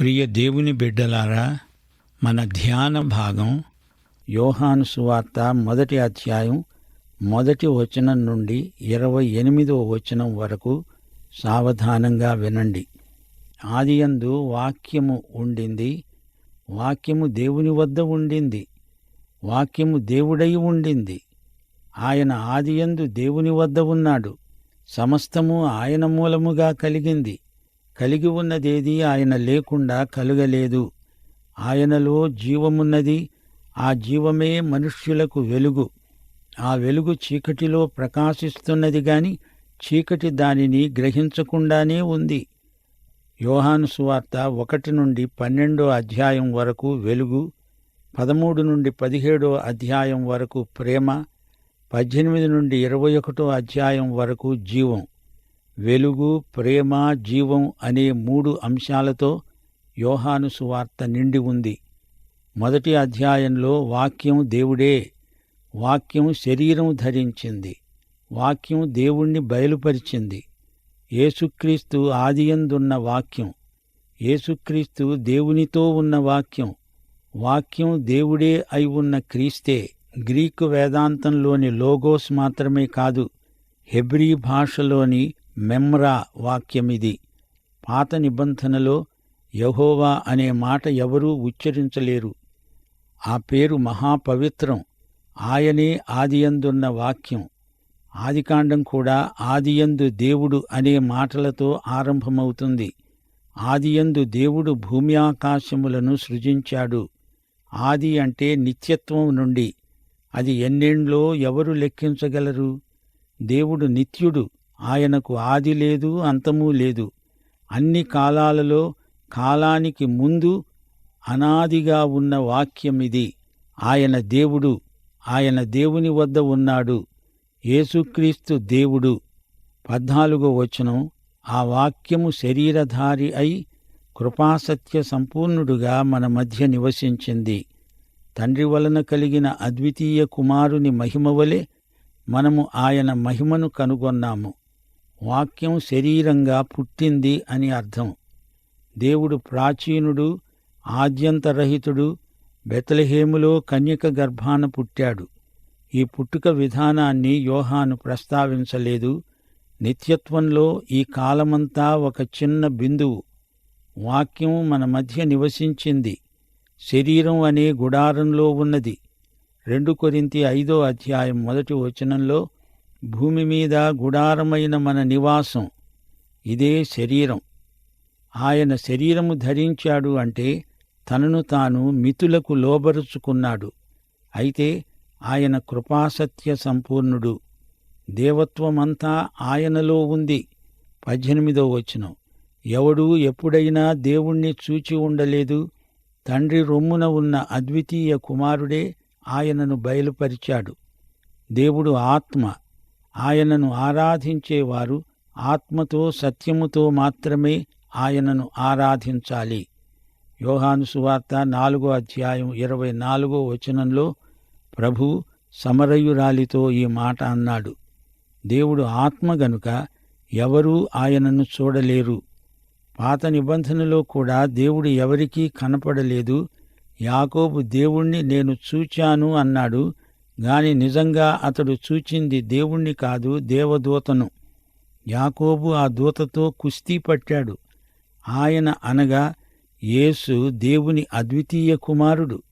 ప్రియ దేవుని బిడ్డలారా మన ధ్యాన భాగం యోహాను సువార్త మొదటి అధ్యాయం మొదటి వచనం నుండి ఇరవై ఎనిమిదో వచనం వరకు సావధానంగా వినండి. ఆదియందు వాక్యము ఉండింది వాక్యము దేవుని వద్ద ఉండింది వాక్యము దేవుడై ఉండింది. ఆయన ఆదియందు దేవుని వద్ద ఉన్నాడు సమస్తము ఆయన మూలముగా కలిగింది. కలిగి ఉన్నదేది ఆయన లేకుండా కలుగలేదు. ఆయనలో జీవమున్నది ఆ జీవమే మనుష్యులకు వెలుగు. ఆ వెలుగు చీకటిలో ప్రకాశిస్తున్నది గాని చీకటి దానిని గ్రహించకుండానే ఉంది. యోహాను సువార్త ఒకటి నుండి పన్నెండో అధ్యాయం వరకు వెలుగు పదమూడు నుండి పదిహేడో అధ్యాయం వరకు ప్రేమ పద్దెనిమిది నుండి ఇరవై ఒకటో అధ్యాయం వరకు జీవం. వెలుగు ప్రేమ జీవం అనే మూడు అంశాలతో యోహాను సువార్త నిండి ఉంది. మొదటి అధ్యాయంలో వాక్యం దేవుడే వాక్యం శరీరం ధరించింది వాక్యం దేవుణ్ణి బయలుపరిచింది. యేసుక్రీస్తు ఆదియందున్న వాక్యం యేసుక్రీస్తు దేవునితో ఉన్న వాక్యం వాక్యం దేవుడే అయి ఉన్న క్రీస్తే గ్రీకు వేదాంతంలోని లోగోస్ మాత్రమే కాదు హెబ్రీ భాషలోని మెమ్రా వాక్యమిది. పాత నిబంధనలో యహోవా అనే మాట ఎవరూ ఉచ్చరించలేరు. ఆ పేరు మహాపవిత్రం. ఆయనే ఆదియందున్న వాక్యం. ఆదికాండం కూడా ఆదియందు దేవుడు అనే మాటలతో ఆరంభమవుతుంది. ఆదియందు దేవుడు భూమి ఆకాశములను సృజించాడు. ఆది అంటే నిత్యత్వం నుండి. అది ఎన్నేండ్లో ఎవరు లెక్కించగలరు? దేవుడు నిత్యుడు. ఆయనకు ఆది లేదు అంతమూ లేదు. అన్ని కాలాలలో కాలానికి ముందు అనాదిగా ఉన్న వాక్యమిది. ఆయన దేవుడు ఆయన దేవుని వద్ద ఉన్నాడు. యేసుక్రీస్తు దేవుడు. పద్నాలుగో వచనం ఆ వాక్యము శరీరధారి అయి కృపాసత్య సంపూర్ణుడుగా మన మధ్య నివసించింది. తండ్రి వలన కలిగిన అద్వితీయ కుమారుని మహిమ వలె మనము ఆయన మహిమను కనుగొన్నాము. వాక్యం శరీరంగా పుట్టింది అని అర్థం. దేవుడు ప్రాచీనుడు ఆద్యంతరహితుడు బెతలహేములో కన్యక గర్భాన పుట్టాడు. ఈ పుట్టుక విధానాన్ని యోహాను ప్రస్తావించలేదు. నిత్యత్వంలో ఈ కాలమంతా ఒక చిన్న బిందువు. వాక్యం మన మధ్య నివసించింది. శరీరం అనే గుడారంలో ఉన్నది. రెండు కొరింతి ఐదో అధ్యాయం మొదటి వచనంలో భూమి మీద గుడారమైన మన నివాసం. ఇదే శరీరం. ఆయన శరీరము ధరించాడు అంటే తనను తాను మితులకు లోబరుచుకున్నాడు. అయితే ఆయన కృపాసత్య సంపూర్ణుడు. దేవత్వమంతా ఆయనలో ఉంది. పద్దెనిమిదో వచనం. ఎవడూ ఎప్పుడైనా దేవుణ్ణి చూచి ఉండలేదు. తండ్రి రొమ్మున ఉన్న అద్వితీయ కుమారుడే ఆయనను బయలుపరిచాడు. దేవుడు ఆత్మ. ఆయనను ఆరాధించేవారు ఆత్మతో సత్యముతో మాత్రమే ఆయనను ఆరాధించాలి. యోహాను సువార్త నాలుగో అధ్యాయం ఇరవై నాలుగో వచనంలో ప్రభు సమరయురాలితో ఈ మాట అన్నాడు. దేవుడు ఆత్మ గనుక ఎవరూ ఆయనను చూడలేరు. పాత నిబంధనలో కూడా దేవుడు ఎవరికీ కనపడలేదు. యాకోబు దేవుణ్ణి నేను చూచాను అన్నాడు. గాని నిజంగా అతడు చూచింది దేవుణ్ణి కాదు దేవదూతను. యాకోబు ఆ దూతతో కుస్తీ పట్టాడు. ఆయన అనగా యేసు దేవుని అద్వితీయ కుమారుడు.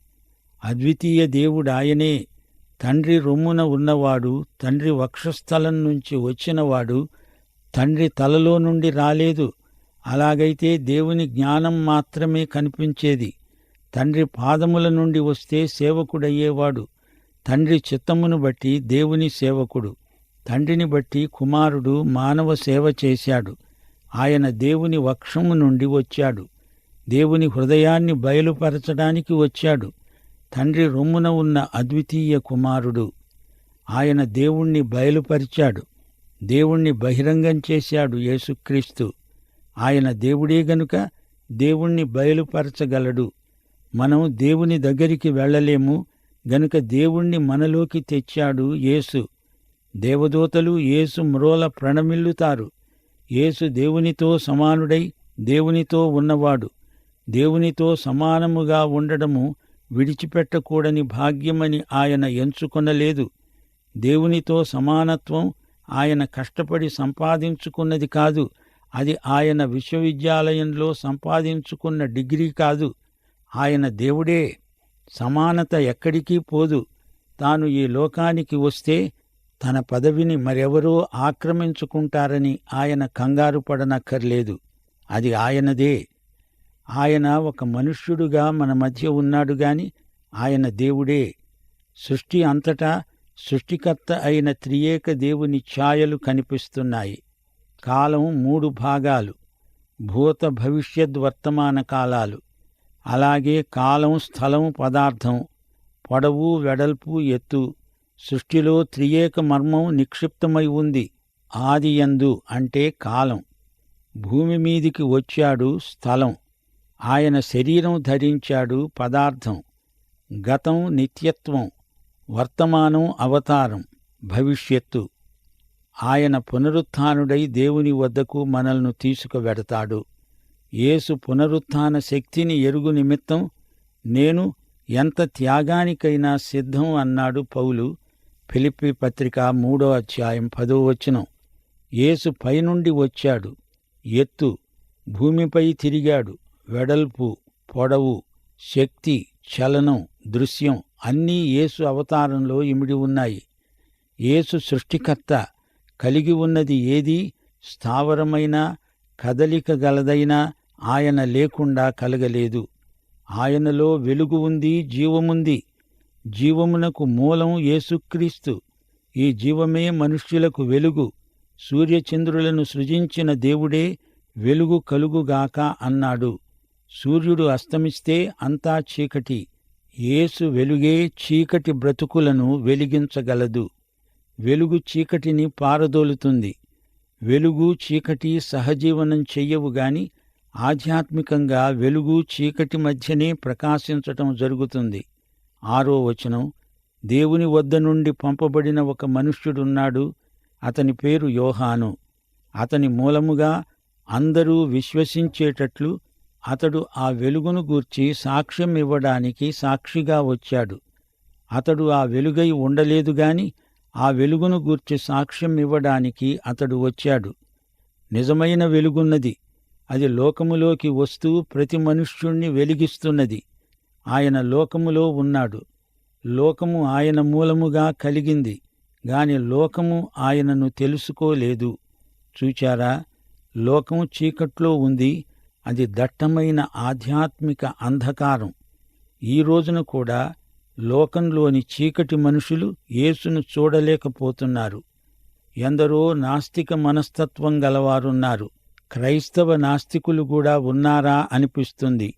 అద్వితీయ దేవుడాయనే తండ్రి రొమ్మున ఉన్నవాడు తండ్రి వక్షస్థలం నుంచి వచ్చినవాడు తండ్రి తలలో నుండి రాలేదు. అలాగైతే దేవుని జ్ఞానం మాత్రమే కనిపించేది. తండ్రి పాదముల నుండి వస్తే సేవకుడయ్యేవాడు. తండ్రి చిత్తమును బట్టి దేవుని సేవకుడు. తండ్రిని బట్టి కుమారుడు మానవ సేవ చేశాడు. ఆయన దేవుని వక్షము నుండి వచ్చాడు. దేవుని హృదయాన్ని బయలుపరచడానికి వచ్చాడు. తండ్రి రొమ్మున ఉన్న అద్వితీయ కుమారుడు. ఆయన దేవుణ్ణి బయలుపరిచాడు. దేవుణ్ణి బహిరంగం చేశాడు యేసుక్రీస్తు. ఆయన దేవుడే గనుక దేవుణ్ణి బయలుపరచగలడు. మనం దేవుని దగ్గరికి వెళ్ళలేము గనుక దేవుణ్ణి మనలోకి తెచ్చాడు యేసు. దేవదూతలు యేసు మ్రోల ప్రణమిల్లుతారు. యేసు దేవునితో సమానుడై దేవునితో ఉన్నవాడు. దేవునితో సమానముగా ఉండడము విడిచిపెట్టకూడని భాగ్యమని ఆయన ఎంచుకొనలేదు. దేవునితో సమానత్వం ఆయన కష్టపడి సంపాదించుకున్నది కాదు. అది ఆయన విశ్వవిద్యాలయంలో సంపాదించుకున్న డిగ్రీ కాదు. ఆయన దేవుడే. సమానత ఎక్కడికి పోదు. తాను ఈ లోకానికి వస్తే తన పదవిని మరెవరో ఆక్రమించుకుంటారని ఆయన కంగారు పడనక్కర్లేదు. అది ఆయనదే. ఆయన ఒక మనుష్యుడుగా మన మధ్య ఉన్నాడు గాని ఆయన దేవుడే. సృష్టి అంతటా సృష్టికర్త అయిన త్రియేక దేవుని ఛాయలు కనిపిస్తున్నాయి. కాలం మూడు భాగాలు. భూత భవిష్యద్ వర్తమాన కాలాలు. అలాగే కాలం స్థలం పదార్థం పొడవు వెడల్పు ఎత్తు సృష్టిలో త్రియేక మర్మం నిక్షిప్తమై ఉంది ఆదియందు అంటే కాలం. భూమి మీదికి వచ్చాడు స్థలం ఆయన శరీరం ధరించాడు పదార్థం గతం నిత్యత్వం వర్తమానం అవతారం భవిష్యత్తు. ఆయన పునరుత్థానుడై దేవుని వద్దకు మనల్ని తీసుకువెడతాడు. యేసు పునరుత్న శక్తిని ఎరుగు నిమిత్తం నేను ఎంత త్యాగానికైనా సిద్ధం అన్నాడు పౌలు. ఫిలిప్పి పత్రిక మూడో అధ్యాయం పదో వచనం. యేసు పైనుండి వచ్చాడు. ఎత్తు భూమిపై తిరిగాడు. వెడల్పు పొడవు శక్తి చలనం దృశ్యం అన్నీ యేసు అవతారంలో ఇమిడి ఉన్నాయి. యేసు సృష్టికర్త కలిగి ఉన్నది ఏది? స్థావరమైన కదలిక గలదైనా ఆయన లేకుండా కలగలేదు. ఆయనలో వెలుగు ఉంది జీవముంది. జీవమునకు మూలం యేసుక్రీస్తు. ఈ జీవమే మనుష్యులకు వెలుగు. సూర్యచంద్రులను సృజించిన దేవుడే వెలుగు కలుగుగాక అన్నాడు. సూర్యుడు అస్తమిస్తే అంతా చీకటి. యేసు వెలుగే చీకటి బ్రతుకులను వెలిగించగలదు. వెలుగు చీకటిని పారదోలుతుంది. వెలుగు చీకటి సహజీవనం చెయ్యవుగాని ఆధ్యాత్మికంగా వెలుగు చీకటి మధ్యనే ప్రకాశించటం జరుగుతుంది. ఆరో వచనం దేవుని వద్ద నుండి పంపబడిన ఒక మనుష్యుడున్నాడు అతని పేరు యోహాను. అతని మూలముగా అందరూ విశ్వసించేటట్లు అతడు ఆ వెలుగును గూర్చి సాక్ష్యం ఇవ్వడానికి సాక్షిగా వచ్చాడు. అతడు ఆ వెలుగై ఉండలేదు గాని ఆ వెలుగును గూర్చి సాక్ష్యం ఇవ్వడానికి అతడు వచ్చాడు. నిజమైన వెలుగున్నది. అది లోకములోకి వస్తూ ప్రతి మనుష్యుణ్ణి వెలిగిస్తున్నది. ఆయన లోకములో ఉన్నాడు. లోకము ఆయన మూలముగా కలిగింది గాని లోకము ఆయనను తెలుసుకోలేదు. చూచారా? లోకము చీకట్లో ఉంది. అది దట్టమైన ఆధ్యాత్మిక అంధకారం. ఈ రోజున కూడా లోకంలోని చీకటి మనుషులు యేసును చూడలేకపోతున్నారు. ఎందరో నాస్తిక మనస్తత్వం గలవారున్నారు. క్రైస్తవ నాస్తికులు కూడా ఉన్నారా అనిపిస్తుంది.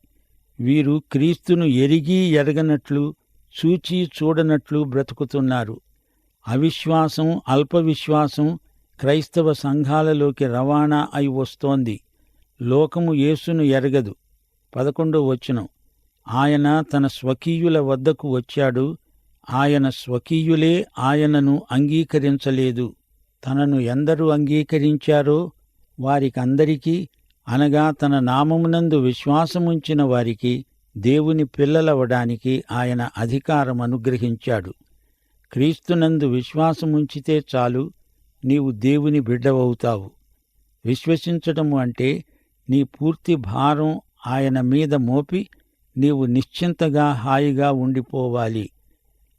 వీరు క్రీస్తును ఎరిగి ఎరగనట్లు చూచి చూడనట్లు బ్రతుకుతున్నారు. అవిశ్వాసం అల్పవిశ్వాసం క్రైస్తవ సంఘాలలోకి రవాణా అయి వస్తోంది. లోకము యేసును ఎరగదు. పదకొండో వచనం. ఆయన తన స్వకీయుల వద్దకు వచ్చాడు. ఆయన స్వకీయులే ఆయనను అంగీకరించలేదు. తనను ఎందరు అంగీకరించారో వారికందరికీ అనగా తన నామమునందు విశ్వాసముంచిన వారికి దేవుని పిల్లలవడానికి ఆయన అధికారం అనుగ్రహించాడు క్రీస్తునందు విశ్వాసముంచితే చాలు నీవు దేవుని బిడ్డవవుతావు. విశ్వసించటము అంటే నీ పూర్తి భారం ఆయన మీద మోపి నీవు నిశ్చింతగా హాయిగా ఉండిపోవాలి.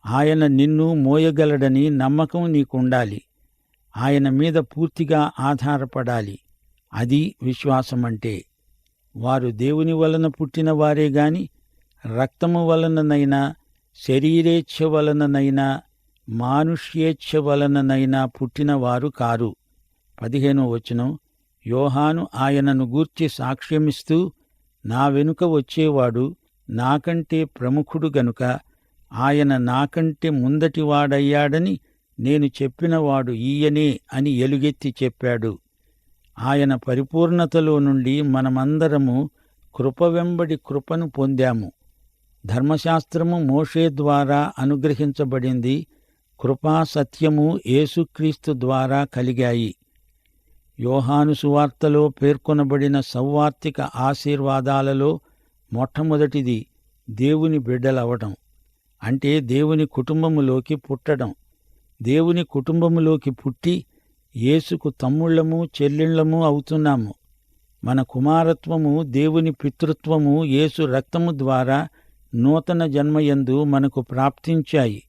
ఆయన నిన్ను మోయగలడని నమ్మకం నీకుండాలి. ఆయన మీద పూర్తిగా ఆధారపడాలి. అది విశ్వాసమంటే వారు దేవుని వలన పుట్టిన వారే గాని రక్తము వలననైనా శరీరేచ్ఛ వలననైనా మానుష్యేచ్ఛ వలననైనా పుట్టినవారు కారు. పదిహేనో వచనం. యోహాను ఆయనను గూర్చి సాక్ష్యమిస్తూ నా వెనుక వచ్చేవాడు నాకంటే ప్రముఖుడు గనుక ఆయన నాకంటే ముందటివాడయ్యాడని నేను చెప్పినవాడు ఈయనే అని ఎలుగెత్తి చెప్పాడు. ఆయన పరిపూర్ణతలో నుండి మనమందరము కృప వెంబడి కృపను పొందాము. ధర్మశాస్త్రము మోషే ద్వారా అనుగ్రహించబడింది. కృపా సత్యము యేసుక్రీస్తు ద్వారా కలిగాయి. యోహాను సువార్తలో పేర్కొనబడిన సౌవార్తిక ఆశీర్వాదాలలో మొట్టమొదటిది దేవుని బిడ్డలవటం. అంటే దేవుని కుటుంబములోకి పుట్టడం. దేవుని కుటుంబములోకి పుట్టి యేసుకు తమ్ముళ్ళము చెల్లెళ్ళము అవుతున్నాము. మన కుమారత్వము దేవుని పితృత్వము యేసు రక్తము ద్వారా నూతన జన్మయందు మనకు ప్రాప్తించాయి.